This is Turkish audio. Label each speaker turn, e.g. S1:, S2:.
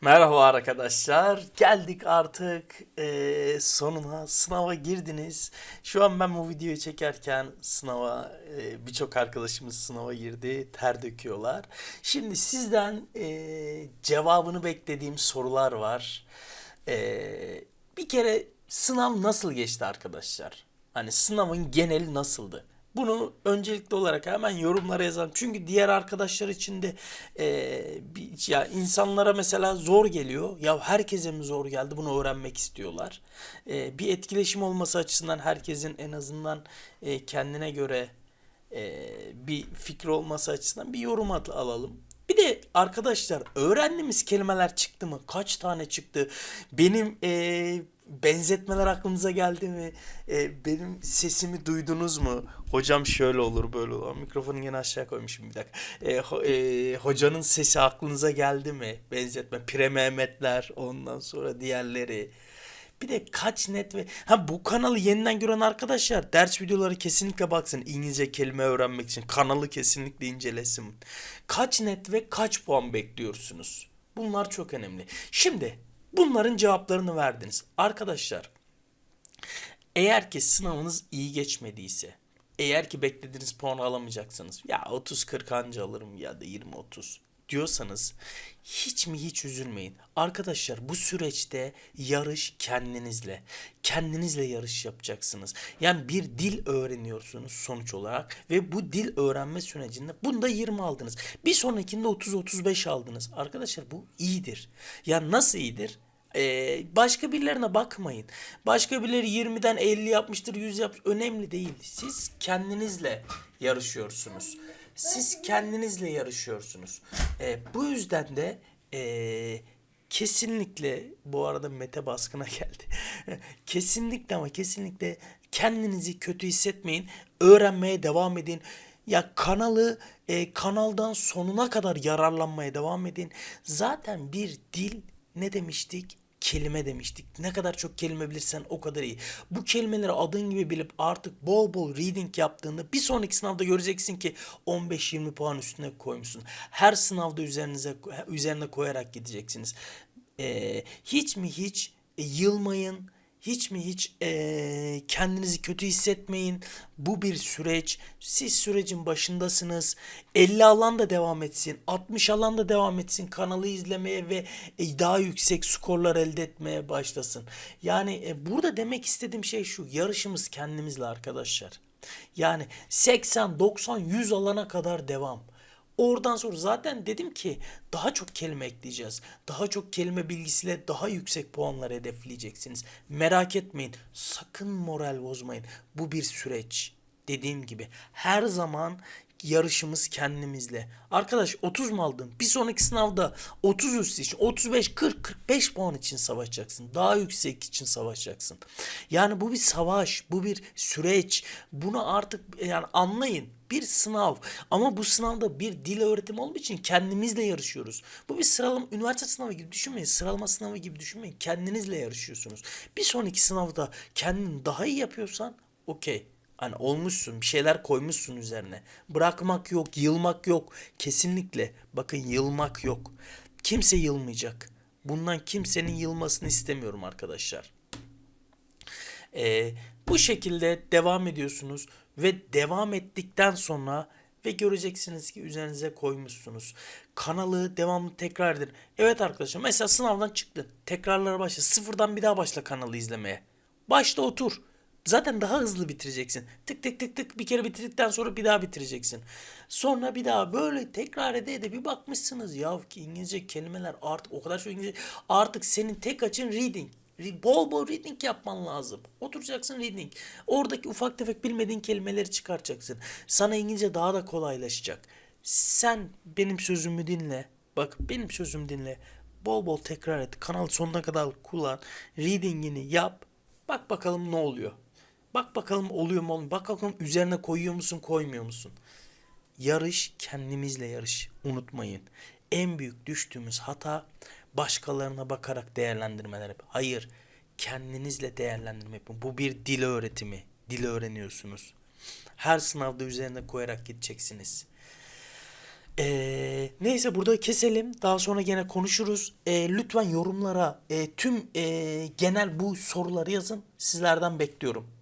S1: Merhaba arkadaşlar. Geldik artık eee, sonuna. Sınava girdiniz. Şu an ben bu videoyu çekerken sınava eee, birçok arkadaşımız sınava girdi. Ter döküyorlar. Şimdi sizden eee, cevabını beklediğim sorular var. Eee, bir kere sınav nasıl geçti arkadaşlar? Hani sınavın geneli nasıldı? Bunu öncelikli olarak hemen yorumlara yazalım. Çünkü diğer arkadaşlar için de eee, ya insanlara mesela zor geliyor. Ya herkese mi zor geldi? Bunu öğrenmek istiyorlar. Eee, bir etkileşim olması açısından herkesin en azından eee, kendine göre eee, bir fikri olması açısından bir yorum at- alalım. Bir de arkadaşlar öğrendiğimiz kelimeler çıktı mı? Kaç tane çıktı? Benim eee, benzetmeler aklınıza geldi mi? Eee, benim sesimi duydunuz mu? Hocam şöyle olur böyle olur. Mikrofonu yine aşağı koymuşum bir dakika. Eee, ho- eee, hocanın sesi aklınıza geldi mi? Benzetme. Pire Mehmetler ondan sonra diğerleri. Bir de kaç net ve ha bu kanalı yeniden gören arkadaşlar ders videoları kesinlikle baksın İngilizce kelime öğrenmek için kanalı kesinlikle incelesin. Kaç net ve kaç puan bekliyorsunuz? Bunlar çok önemli. Şimdi bunların cevaplarını verdiniz. Arkadaşlar eğer ki sınavınız iyi geçmediyse, eğer ki beklediğiniz puanı alamayacaksınız, ya 30-40 anca alırım ya da 20-30 diyorsanız hiç mi hiç üzülmeyin. Arkadaşlar bu süreçte yarış kendinizle. Kendinizle yarış yapacaksınız. Yani bir dil öğreniyorsunuz sonuç olarak ve bu dil öğrenme sürecinde bunda 20 aldınız. Bir sonrakinde 30-35 aldınız. Arkadaşlar bu iyidir. Ya nasıl iyidir? Ee, başka birilerine bakmayın. Başka birileri 20'den 50 yapmıştır, 100 yapmış. Önemli değil. Siz kendinizle yarışıyorsunuz. Siz kendinizle yarışıyorsunuz. Ee, bu yüzden de ee, kesinlikle bu arada Mete baskına geldi. kesinlikle ama kesinlikle kendinizi kötü hissetmeyin. Öğrenmeye devam edin. Ya kanalı e, kanaldan sonuna kadar yararlanmaya devam edin. Zaten bir dil ne demiştik? Kelime demiştik. Ne kadar çok kelime bilirsen o kadar iyi. Bu kelimeleri adın gibi bilip artık bol bol reading yaptığında bir sonraki sınavda göreceksin ki 15-20 puan üstüne koymuşsun. Her sınavda üzerinize üzerine koyarak gideceksiniz. Ee, hiç mi hiç e, yılmayın. Hiç mi hiç eee, kendinizi kötü hissetmeyin. Bu bir süreç. Siz sürecin başındasınız. 50 alan da devam etsin. 60 alan da devam etsin. Kanalı izlemeye ve e, daha yüksek skorlar elde etmeye başlasın. Yani e, burada demek istediğim şey şu. Yarışımız kendimizle arkadaşlar. Yani 80, 90, 100 alana kadar devam. Oradan sonra zaten dedim ki daha çok kelime ekleyeceğiz. Daha çok kelime bilgisiyle daha yüksek puanlar hedefleyeceksiniz. Merak etmeyin. Sakın moral bozmayın. Bu bir süreç. Dediğim gibi her zaman yarışımız kendimizle. Arkadaş 30 mu aldın? Bir sonraki sınavda 30 üstü için 35, 40, 45 puan için savaşacaksın. Daha yüksek için savaşacaksın. Yani bu bir savaş, bu bir süreç. Bunu artık yani anlayın. Bir sınav ama bu sınavda bir dil öğretimi olduğu için kendimizle yarışıyoruz. Bu bir sıralama üniversite sınavı gibi düşünmeyin. Sıralama sınavı gibi düşünmeyin. Kendinizle yarışıyorsunuz. Bir sonraki sınavda kendini daha iyi yapıyorsan okey. Hani olmuşsun bir şeyler koymuşsun üzerine. Bırakmak yok, yılmak yok. Kesinlikle bakın yılmak yok. Kimse yılmayacak. Bundan kimsenin yılmasını istemiyorum arkadaşlar. Ee, bu şekilde devam ediyorsunuz ve devam ettikten sonra ve göreceksiniz ki üzerinize koymuşsunuz. Kanalı devamlı tekrar edin. Evet arkadaşlar mesela sınavdan çıktın. Tekrarlara başla. Sıfırdan bir daha başla kanalı izlemeye. Başta otur. Zaten daha hızlı bitireceksin. Tık tık tık tık bir kere bitirdikten sonra bir daha bitireceksin. Sonra bir daha böyle tekrar ede ede bir bakmışsınız ya İngilizce kelimeler artık o kadar çok İngilizce artık senin tek açın reading. Re- Bol bol reading yapman lazım. Oturacaksın reading. Oradaki ufak tefek bilmediğin kelimeleri çıkartacaksın. Sana İngilizce daha da kolaylaşacak. Sen benim sözümü dinle. Bak benim sözümü dinle. Bol bol tekrar et. Kanalı sonuna kadar kullan. Reading'ini yap. Bak bakalım ne oluyor. Bak bakalım oluyor mu olmuyor. Bak bakalım üzerine koyuyor musun koymuyor musun. Yarış kendimizle yarış. Unutmayın. En büyük düştüğümüz hata başkalarına bakarak değerlendirmeler. Hayır. Kendinizle değerlendirme yapın. Bu bir dil öğretimi. Dil öğreniyorsunuz. Her sınavda üzerine koyarak gideceksiniz. Ee, neyse burada keselim. Daha sonra gene konuşuruz. Ee, lütfen yorumlara e, tüm e, genel bu soruları yazın. Sizlerden bekliyorum.